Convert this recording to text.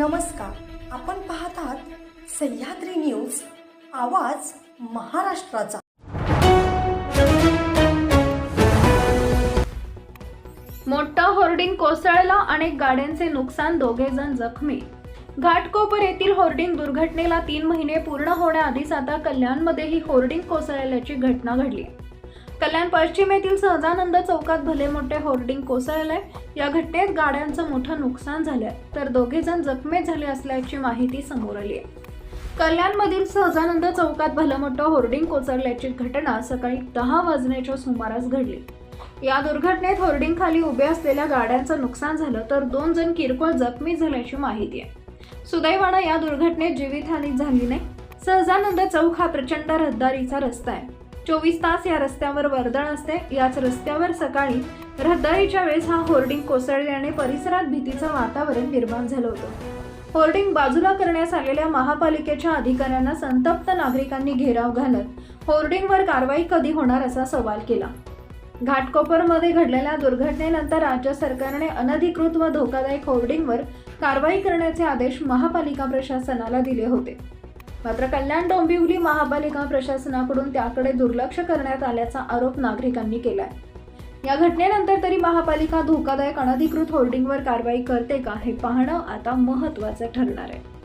नमस्कार. आपण पाहत आहात सह्याद्री न्यूज आवाज महाराष्ट्राचा. मोठा होर्डिंग कोसळला अनेक गाड्यांचे नुकसान दोघे जण जखमी. घाटकोपर येथील होर्डिंग दुर्घटनेला तीन महिने पूर्ण होण्याआधीच आता कल्याणमध्ये ही होर्डिंग कोसळल्याची घटना घडली. कल्याण पश्चिम येथील सहजानंद चौकात भले मोठे होर्डिंग कोसळले या घटनेत गाड्यांचं मोठं नुकसान झालंय. तर दोघे जण जखमी झाले असल्याची माहिती समोर आली आहे. कल्याणमधील सहजानंद चौकात भलं मोठं होर्डिंग कोसळल्याची घटना सकाळी दहा वाजण्याच्या सुमारास घडली. या दुर्घटनेत होर्डिंग खाली उभ्या असलेल्या गाड्यांचं नुकसान झालं तर दोन जण किरकोळ जखमी झाल्याची माहिती आहे. सुदैवानं या दुर्घटनेत जीवितहानी झाली नाही. सहजानंद चौक हा प्रचंड रहदारीचा रस्ता आहे. चोवीस तास या रस्त्यावर वर्दळ असते. याच रस्त्यावर सकाळी रहदारीच्या वेळेस हा होर्डिंग कोसळल्याने परिसरात भीतीचं वातावरण निर्माण झालं होतं. होर्डिंग बाजूला करण्यास आलेल्या महापालिकेच्या अधिकाऱ्यांना संतप्त नागरिकांनी घेराव घालत होर्डिंगवर कारवाई कधी होणार असा सवाल केला. घाटकोपरमध्ये घडलेल्या दुर्घटनेनंतर राज्य सरकारने अनधिकृत व धोकादायक होर्डिंगवर कारवाई करण्याचे आदेश महापालिका प्रशासनाला दिले होते. मात्र कल्याण डोंबिवली महापालिका प्रशासनाकडून त्याकडे दुर्लक्ष करण्यात आल्याचा आरोप नागरिकांनी केलाय. या घटनेनंतर तरी महापालिका धोकादायक अनधिकृत होर्डिंगवर कारवाई करते का हे पाहणं आता महत्त्वाचं ठरणार आहे.